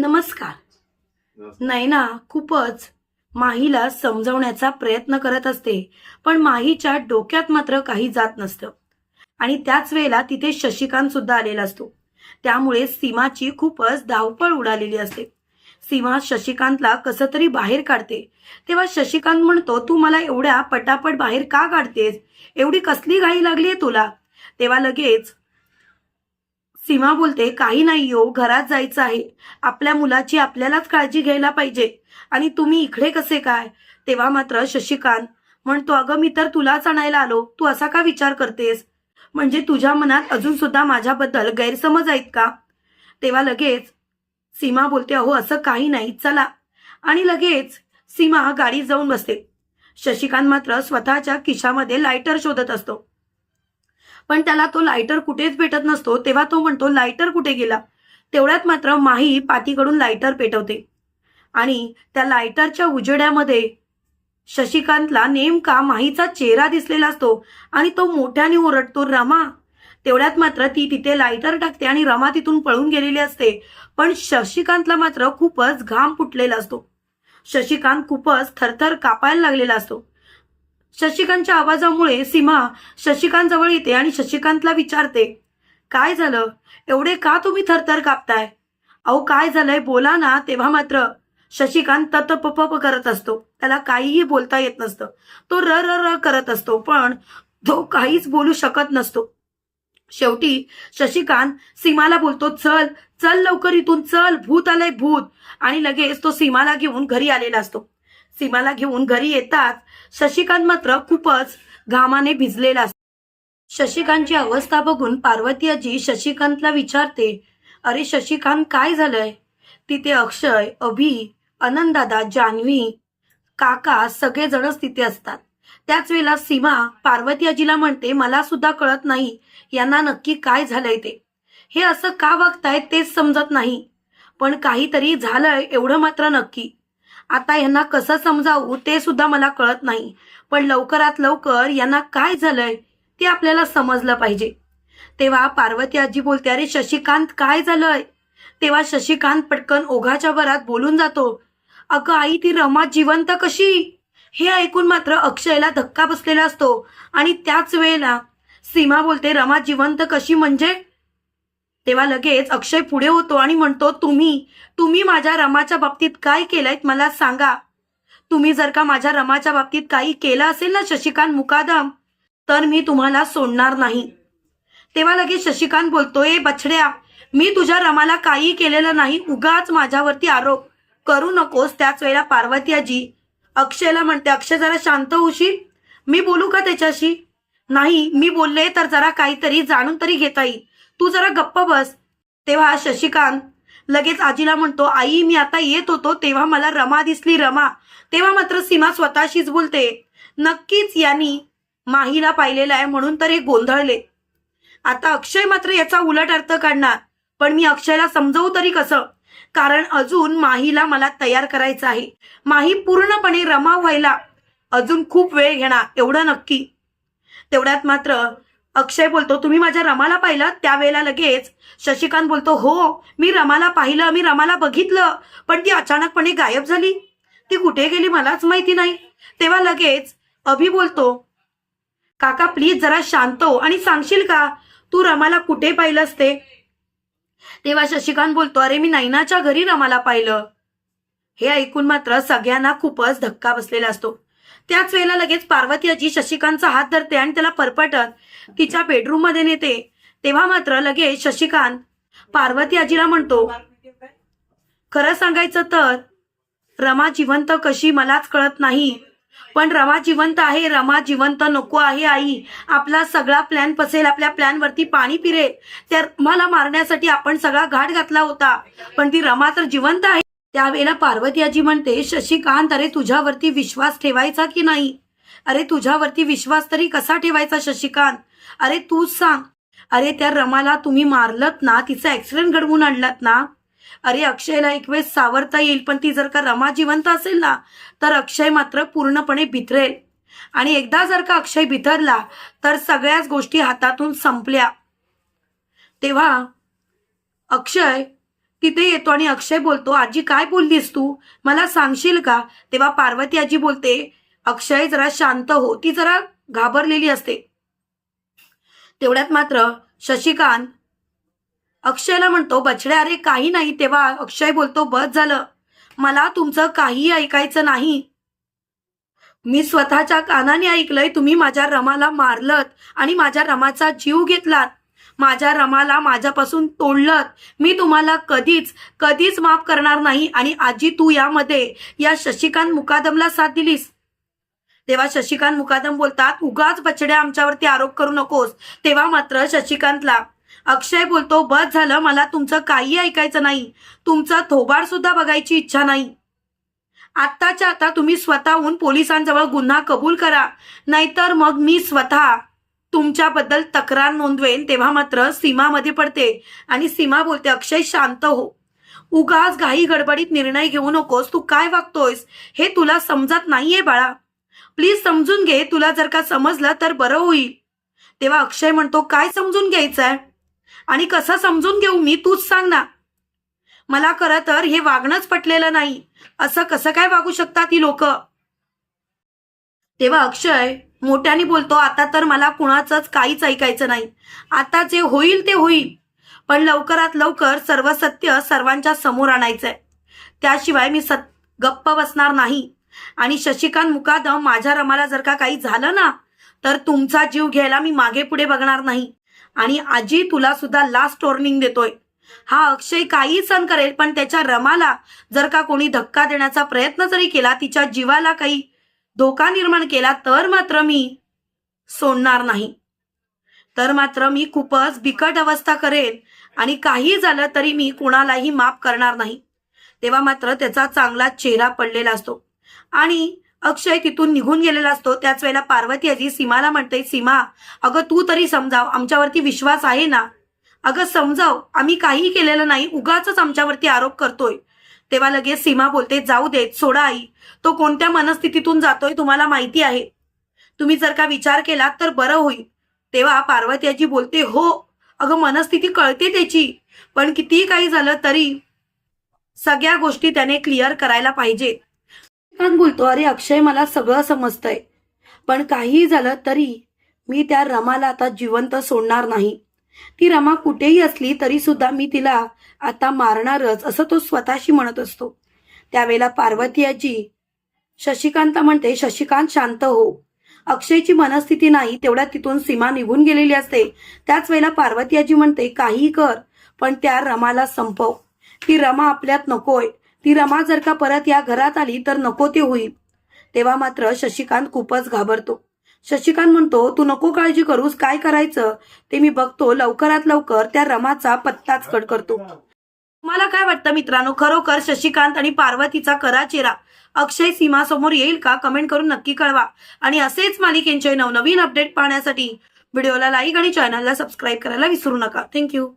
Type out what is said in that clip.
नमस्कार. नैना खूपच माहीला समजवण्याचा प्रयत्न करत असते पण माहीच्या डोक्यात मात्र काही जात नसतं. आणि त्याच वेळेला तिथे शशिकांत सुद्धा आलेला असतो. त्यामुळे सीमाची खूपच धावपळ उडालेली असते. सीमा शशिकांतला कसं तरी बाहेर काढते. तेव्हा शशिकांत म्हणतो तू मला एवढ्या पटापट बाहेर का काढतेस? एवढी कसली घाई लागली तुला? तेव्हा लगेच सीमा बोलते काही नाही हो घरात जायचं आहे. आपल्या मुलाची आपल्यालाच काळजी घ्यायला पाहिजे. आणि तुम्ही इकडे कसे काय? तेव्हा मात्र शशिकांत म्हणतो अगं मी तर तुलाच आणायला आलो. तू असा का विचार करतेस? म्हणजे तुझ्या मनात अजून सुद्धा माझ्याबद्दल गैरसमज आहेत का? तेव्हा लगेच. सीमा बोलते अहो असं काही नाही. चला. आणि लगेच सीमा गाडी जाऊन बसते. शशिकांत मात्र स्वतःच्या खिशामध्ये लायटर शोधत असतो. पण त्याला तो लायटर कुठेच भेटत नसतो. तेव्हा तो म्हणतो लायटर कुठे गेला? तेवढ्यात मात्र माही पाठीकडून लायटर पेटवते. आणि त्या लायटरच्या उजेड्यामध्ये शशिकांतला नेमका माहीचा चेहरा दिसलेला असतो आणि तो मोठ्याने ओरडतो रमा. तेवढ्यात मात्र ती तिथे लायटर टाकते आणि रमा तिथून पळून गेलेली असते. पण शशिकांतला मात्र खूपच घाम फुटलेला असतो. शशिकांत खूपच थरथर कापायला लागलेला असतो. शशिकांतच्या आवाजामुळे सीमा शशिकांत जवळ येते आणि शशिकांतला विचारते काय झालं? एवढे का तुम्ही थरथर कापताय? अहो काय झालंय? बोला ना. तेव्हा मात्र शशिकांत ततपप करत असतो. त्याला काहीही बोलता येत नसतं. तो र र र करत असतो पण तो काहीच बोलू शकत नसतो. शेवटी शशिकांत सीमाला बोलतो चल चल लवकर इथून चल भूत आलंय भूत. आणि लगेच तो सीमाला घेऊन घरी आलेला असतो. सीमाला घेऊन घरी येताच शशिकांत मात्र खूपच घामाने भिजलेला असतो. शशिकांतची अवस्था बघून पार्वती आजी शशिकांतला विचारते अरे शशिकांत काय झालंय? तिथे अक्षय अभि आनंददादा जान्हवी काका सगळेजणच तिथे असतात. त्याच वेळेला सीमा पार्वती आजीला म्हणते मला सुद्धा कळत नाही यांना नक्की काय झालंय ते? हे असं का वागतायत तेच समजत नाही. पण काहीतरी झालंय एवढं मात्र नक्की. आता यांना कसं समजावू ते सुद्धा मला कळत नाही. पण लवकरात लवकर यांना काय झालंय ते आपल्याला समजलं पाहिजे. तेव्हा पार्वती आजी बोलते अरे शशिकांत काय झालंय? तेव्हा शशिकांत पटकन ओघाच्या भरात बोलून जातो अगं आई ती रमा जिवंत कशी? हे ऐकून मात्र अक्षयला धक्का बसलेला असतो आणि त्याच वेळेला सीमा बोलते रमा जिवंत कशी म्हणजे? तेव्हा लगेच अक्षय पुढे होतो आणि म्हणतो तुम्ही तुम्ही माझ्या रमाच्या बाबतीत काय केलंय मला सांगा. तुम्ही जर का माझ्या रमाच्या बाबतीत काही केलं असेल ना शशिकांत मुकादम तर मी तुम्हाला सोडणार नाही. तेव्हा लगेच शशिकांत बोलतोय बछड्या मी तुझ्या रमाला काही केलेलं नाही. उगाच माझ्यावरती आरोप करू नकोस त्याच वेळेला पार्वती आजी. अक्षयला म्हणते अक्षय जरा शांत होशील? मी बोलू का त्याच्याशी? नाही मी बोलले तर जरा काहीतरी जाणून तरी घेता येईल. तू जरा गप्प बस. तेव्हा शशिकांत लगेच आजीला म्हणतो आई मी आता येत होतो तेव्हा मला रमा दिसली रमा. तेव्हा मात्र सीमा स्वतःशीच बोलते नक्कीच यांनी माहीला पाहिलेला आहे म्हणून तर हे गोंधळले. आता अक्षय मात्र याचा उलट अर्थ काढणार पण मी अक्षयला समजवू तरी कसं? कारण अजून माहीला मला तयार करायचं आहे. माही पूर्णपणे रमा व्हायला अजून खूप वेळ घेणार एवढं नक्की. तेवढ्यात मात्र अक्षय बोलतो तुम्ही माझ्या रमाला पाहिलं? त्यावेळेला लगेच शशिकांत बोलतो हो मी रमाला पाहिलं मी रमाला बघितलं पण ती अचानकपणे गायब झाली. ती कुठे गेली मलाच माहिती नाही. तेव्हा लगेच अभि बोलतो काका प्लीज जरा शांत हो आणि सांगशील का? तू रमाला कुठे पाहिलं असते? तेव्हा शशिकांत बोलतो अरे मी नैनाच्या घरी रमाला पाहिलं. हे ऐकून मात्र सगळ्यांना खूपच धक्का बसलेला असतो. त्याच वेळेला लगेच पार्वती आजी शशिकांतचा हात धरते आणि त्याला परपटत तिच्या बेडरूममध्ये नेते. तेव्हा मात्र लगेच शशिकांत पार्वती आजीला म्हणतो खरं सांगायचं तर रमा जिवंत कशी मलाच कळत नाही. पण रमा जिवंत आहे रमा जिवंत नको आहे आई. आपला सगळा प्लॅन पसेल आपल्या प्लॅन वरती पाणी पिरेल. त्या रमाला मारण्यासाठी आपण सगळा घाट घातला होता. पण ती रमा तर जिवंत आहे. त्यावेळेला पार्वती आजी म्हणते शशिकांत अरे तुझ्यावरती विश्वास ठेवायचा की नाही? अरे तुझ्यावरती विश्वास तरी कसा ठेवायचा शशिकांत? अरे तूच सांग. अरे त्या रमाला तुम्ही मारलत ना तिचा ऍक्सिडेंट घडवून आणलात ना? अरे अक्षयला एक वेळेस सावरता येईल पण ती जर का रमा जिवंत असेल ना तर अक्षय मात्र पूर्णपणे भितरेल आणि एकदा जर का अक्षय भितरला तर सगळ्याच गोष्टी हातातून संपल्या. तेव्हा अक्षय तिथे येतो आणि अक्षय बोलतो आजी काय बोललीस तू? मला सांगशील का? तेव्हा पार्वती आजी बोलते अक्षय जरा शांत हो ती जरा घाबरलेली असते. तेवढ्यात मात्र शशिकांत अक्षयला म्हणतो बछड्या अरे काही नाही. तेव्हा अक्षय बोलतो बस झालं. मला तुमचं काही ऐकायचं नाही. मी स्वतःच्या कानाने ऐकलंय तुम्ही माझ्या रमाला मारलत आणि माझ्या रमाचा जीव घेतलात. माझ्या रमाला माझ्यापासून तोडलं. मी तुम्हाला कधीच कधीच माफ करणार नाही आणि आजी तू यामध्ये या शशिकांत मुकादमला साथ दिलीस. तेव्हा शशिकांत मुकादम बोलतात उगाच बछड्या आमच्यावरती आरोप करू नकोस. तेव्हा मात्र शशिकांतला अक्षय बोलतो बस झालं मला तुमचं काही ऐकायचं नाही. तुमचं थोबाड सुद्धा बघायची इच्छा नाही. आत्ताच्या आता तुम्ही स्वतःहून पोलिसांजवळ गुन्हा कबूल करा. नाहीतर मग मी स्वतः तुमच्याबद्दल तक्रार नोंदवेन तेव्हा मात्र सीमामध्ये पडते. आणि सीमा बोलते अक्षय शांत हो. उगाच घाई गडबडीत निर्णय घेऊ नकोस तू काय वागतोयस? हे तुला समजत नाहीये बाळा. प्लीज समजून घे तुला जर का समजलं तर बरं होईल. तेव्हा अक्षय म्हणतो काय समजून घ्यायचंय? आणि कसं समजून घेऊ मी तूच सांग ना. मला खरं तर हे वागणंच पटलेलं नाही. असं कसं काय वागू शकतात ही लोक? तेव्हा अक्षय मोठ्याने बोलतो आता तर मला कुणाचंच काहीच ऐकायचं नाही. आता जे होईल ते होईल. पण लवकरात लवकर सर्व सत्य सर्वांच्या समोर आणायचंय. त्याशिवाय मी सत गप्प बसणार नाही. आणि शशिकांत मुकादम माझ्या रमाला जर का काही झालं ना तर तुमचा जीव घ्यायला मी मागे पुढे बघणार नाही. आणि आजी तुला सुद्धा लास्ट वॉर्निंग देतोय. हा अक्षय काही सण करेल पण त्याच्या रमाला जर का कोणी धक्का देण्याचा प्रयत्न जरी केला तिच्या जीवाला काही धोका निर्माण केला तर मात्र मी सोडणार नाही. तर मात्र मी खूपच बिकट अवस्था करेन आणि काही झालं तरी मी कुणालाही माफ करणार नाही. तेव्हा मात्र त्याचा चांगला चेहरा पडलेला असतो. आणि अक्षय तिथून निघून गेलेला असतो. त्याच वेळेला पार्वती आजी सीमाला म्हणते सीमा अगं तू तरी समजाव आमच्यावरती विश्वास आहे ना? अगं समजाव आम्ही काही केलेलं नाही उगाच आमच्यावरती आरोप करतोय. तेव्हा लगेच सीमा बोलते जाऊ देत सोडा आई. तो कोणत्या मनस्थितीतून जातोय तुम्हाला माहिती आहे. तुम्ही जर का विचार केला तर बरं होईल. तेव्हा पार्वती आजी बोलते हो अगं मनस्थिती कळते त्याची. पण कितीही काही झालं तरी सगळ्या गोष्टी त्याने क्लिअर करायला पाहिजे. बोलतो अरे अक्षय मला सगळं समजतंय. पण काहीही झालं तरी मी त्या रमाला आता जिवंत सोडणार नाही. ती रमा कुठेही असली तरी सुद्धा मी तिला आता मारणारच असं तो स्वतःशी म्हणत असतो. त्यावेळेला पार्वती आजी शशिकांत म्हणते शशिकांत शांत हो. अक्षयची मनस्थिती नाही तेवढ्या तिथून सीमा निघून गेलेली असते. त्याच वेळेला पार्वती आजी म्हणते काहीही कर पण त्या रमाला संपव. ती रमा आपल्यात नकोय. ती रमा जर का परत या घरात आली तर नको ते होईल. तेव्हा मात्र शशिकांत खूपच घाबरतो. शशिकांत म्हणतो तू नको काळजी करूस काय करायचं? ते मी बघतो लवकरात लवकर त्या रमाचा पत्ताच कट करतो. तुम्हाला काय वाटतं मित्रांनो? खरोखर शशिकांत आणि पार्वतीचा करा चेहरा. अक्षय सीमा समोर येईल का? कमेंट करून नक्की कळवा. आणि असेच मालिकेंचे नवनवीन अपडेट पाहण्यासाठी व्हिडिओला लाईक आणि चॅनलला सबस्क्राईब करायला विसरू नका. थँक्यू.